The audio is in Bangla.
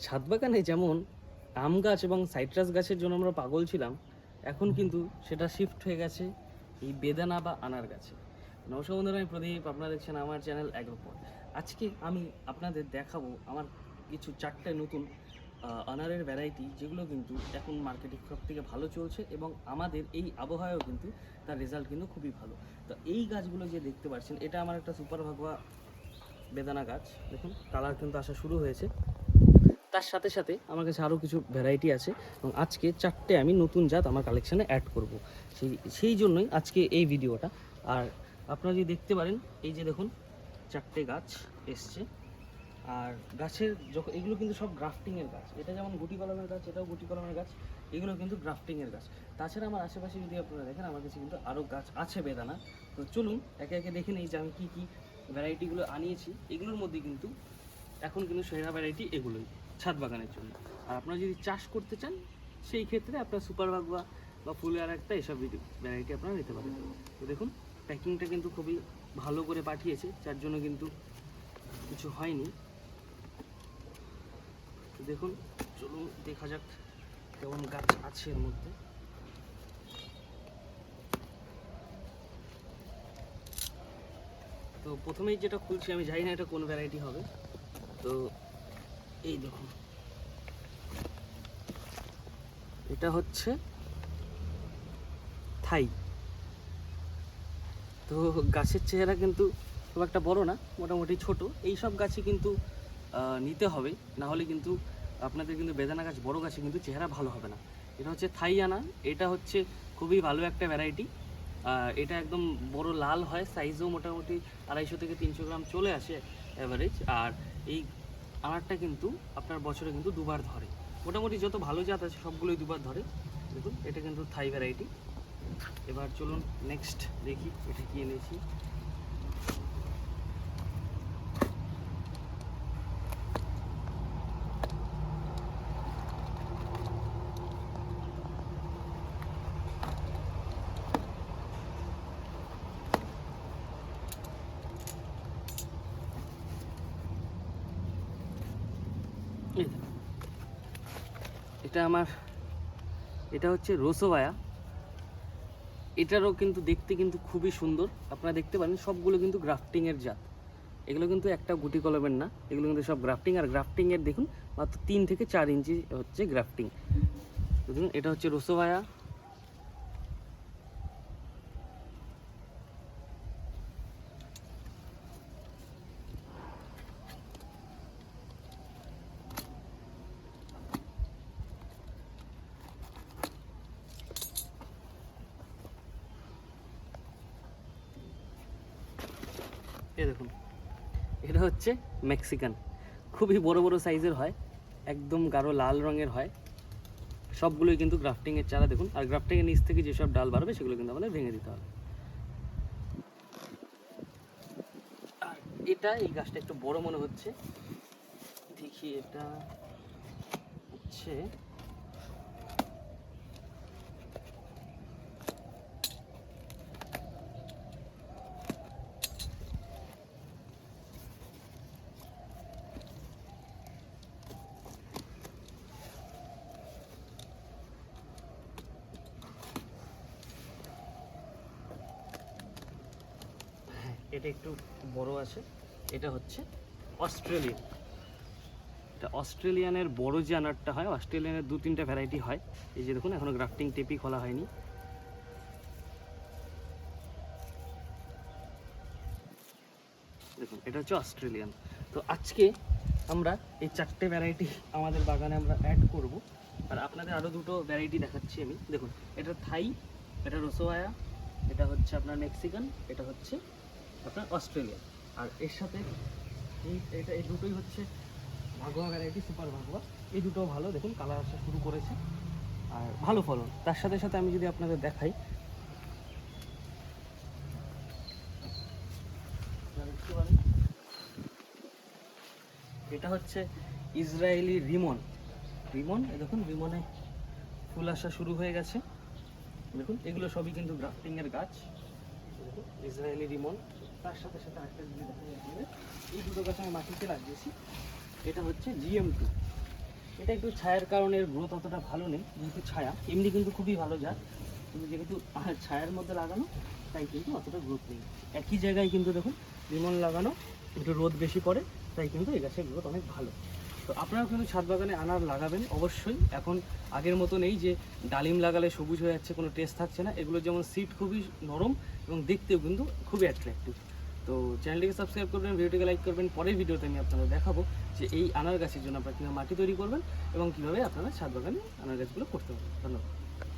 ছাদ বাগানে যেমন আম গাছ এবং সাইট্রাস গাছের জন্য আমরা পাগল ছিলাম, এখন কিন্তু সেটা শিফট হয়ে গেছে এই বেদানা বা আনার গাছে। নমস্কার বন্ধুরা, আমি প্রদীপ, আপনারা দেখছেন আমার চ্যানেল অ্যাগ্রোপড আজকে আমি আপনাদের দেখাবো আমার কিছু চারটে নতুন আনারের ভ্যারাইটি যেগুলো কিন্তু এখন মার্কেটে সব থেকে ভালো চলছে এবং আমাদের এই আবহাওয়াও কিন্তু তার রেজাল্ট কিন্তু খুবই ভালো। তো এই গাছগুলো যে দেখতে পাচ্ছেন, এটা আমার একটা সুপার ভাগোয়া বেদানা গাছ। দেখুন কালার কিন্তু আসা শুরু হয়েছে। তার সাথে সাথে আমার কাছে আরও কিছু ভ্যারাইটি আছে এবং আজকে চারটে আমি নতুন জাত আমার কালেকশানে অ্যাড করব। সেই সেই জন্যই আজকে এই ভিডিওটা। আর আপনারা যদি দেখতে পারেন, এই যে দেখুন, চারটে গাছ এসছে। আর গাছের যখন, এগুলো কিন্তু সব গ্রাফটিংয়ের গাছ। এটা যেমন গুটি কলমের গাছ, এটাও গুটি কলমের গাছ, এগুলো কিন্তু গ্রাফটিংয়ের গাছ। তাছাড়া আমার আশেপাশে যদি আপনারা দেখেন, আমার কাছে কিন্তু আরও গাছ আছে বেদানা। তো চলুন, একে একে দেখে নিই যে আমি কী কী ভ্যারাইটিগুলো আনিয়েছি। এগুলোর মধ্যে কিন্তু এখন কিন্তু সেরা ভ্যারাইটি এগুলোই। ছাদ বাগানের জন্য। আর আপনারা যদি চাষ করতে চান, সেই ক্ষেত্রে আপনার সুপার বাগুয়া বা ফুলের আর একটা এসব ভ্যারাইটি আপনারা নিতে পারেন। তো দেখুন, প্যাকিংটা কিন্তু খুবই ভালো করে পাঠিয়েছে, যার জন্য কিন্তু কিছু হয়নি। দেখুন, চলুন, দেখা যাক কেমন গাছ আছে এর মধ্যে। তো প্রথমেই যেটা খুলছি, আমি জানি না এটা কোন ভ্যারাইটি হবে। তো এই দেখুন এটা হচ্ছে থাই। তো গাছের চেহারা কিন্তু খুব একটা বড় না, মোটামুটি ছোট। এই সব গাছে কিন্তু নিতে হবে। না হলে কিন্তু আপনাদের কিন্তু বেদানা গাছ, বড় গাছে কিন্তু চেহারা ভালো হবে না। এটা হচ্ছে থাই আনা। এটা হচ্ছে খুবই ভালো একটা ভ্যারাইটি এটা একদম বড় লাল হয় সাইজও মোটামুটি আড়াইশো থেকে তিনশো গ্রাম চলে আসে অ্যাভারেজ আর এই আনারটা কিন্তু আপনার বছরে কিন্তু দুবার ধরে। মোটামুটি যত ভালো জাত আছে সবগুলোই দুবার ধরে। দেখুন, এটা কিন্তু থাই ভ্যারাইটি এবার চলুন নেক্সট দেখি, এটা কি এনেছি। এটা আমার, এটা হচ্ছে রোসোবায়া। এটারও কিন্তু দেখতে কিন্তু খুবই সুন্দর। আপনারা দেখতে পারেন, সবগুলো কিন্তু গ্রাফটিংয়ের জাত। এগুলো কিন্তু একটা গুটি কলমের না, এগুলো কিন্তু সব গ্রাফটিং। আর গ্রাফটিংয়ের দেখুন, মাত্র তিন থেকে চার ইঞ্চি হচ্ছে গ্রাফটিং। এটা হচ্ছে রোসোবায়া। এই দেখুন, এটা হচ্ছে মেক্সিকান খুবই বড় বড় সাইজের হয়, একদম গাঢ় লাল রঙের হয়। সবগুলোই কিন্তু গ্রাফটিংয়ের চারা, দেখুন। আর গ্রাফটিংয়ের নিচ থেকে যেসব ডাল বাড়বে, সেগুলো কিন্তু আমাদের ভেঙে দিতে হবে। আর এটা এই গাছটা একটু বড় মনে হচ্ছে। দেখি এটা হচ্ছে এটা একটু বড় আছে। এটা হচ্ছে অস্ট্রেলিয়ান। এটা অস্ট্রেলিয়ানের বড় যে আনারটা হয়, অস্ট্রেলিয়ানের দু তিনটা ভ্যারাইটি হয়। এই যে দেখুন, এখনও গ্রাফটিং টেপি খোলা হয়নি। দেখুন, এটা হচ্ছে অস্ট্রেলিয়ান। তো আজকে আমরা এই চারটে ভ্যারাইটি আমাদের বাগানে আমরা অ্যাড করব। আর আপনাদের আরও দুটো ভ্যারাইটি দেখাচ্ছি আমি। দেখুন, এটা থাই, এটা রসোয়ায়া এটা হচ্ছে আপনার মেক্সিকান এটা হচ্ছে আপনার অস্ট্রেলিয়া। আর এর সাথে এই এটা, এই দুটোই হচ্ছে ভাগোয়া ভ্যারাইটি সুপার ভাগোয়া। এই দুটো ভালো। দেখুন কালার আসা শুরু করেছে। আর ভালো ফলন। তার সাথে সাথে আমি যদি আপনাদের দেখাই এটা হচ্ছে ইসরায়েলি রিমন। রিমন দেখুন, রিমনে ফুল আসা শুরু হয়ে গেছে। দেখুন, এগুলো সবই কিন্তু গ্রাফটিং এর গাছ। ইসরায়েলি রিমন। তার সাথে সাথে আরেকটা আপনাদের। এই দুটো গাছ আমি মাটিতে লাগিয়েছি। এটা হচ্ছে জিএম টু এটা একটু ছায়ার কারণে গ্রোথ অতটা ভালো নেই, যেহেতু ছায়া। এমনি কিন্তু খুবই ভালো জাত কিন্তু যেহেতু ছায়ার মধ্যে লাগানো, তাই কিন্তু অতটা গ্রোথ নেই। একই জায়গায় কিন্তু দেখুন লিমন লাগানো, একটু রোদ বেশি পড়ে, তাই কিন্তু এই গাছের গ্রোথ অনেক ভালো। তো আপনারা কিন্তু ছাদ বাগানে আনার লাগাবেন, অবশ্যই। এখন আগের মতো নেই যে ডালিম লাগালে সবুজ হয়ে যাচ্ছে, কোনো টেস্ট থাকছে না। এগুলো যেমন সিট খুবই নরম এবং দেখতেও কিন্তু খুবই অ্যাট্রাক্টিভ তো চ্যানেলটিকে সাবস্ক্রাইব করবেন ভিডিওটিকে লাইক করবেন। পরের ভিডিওতে আমি আপনাদের দেখাবো যে এই আনার গাছের জন্য আপনারা কীভাবে মাটি তৈরি করবেন এবং কীভাবে আপনারা ছাদ বাগানে আনার গাছগুলো করতে পারবেন। ধন্যবাদ।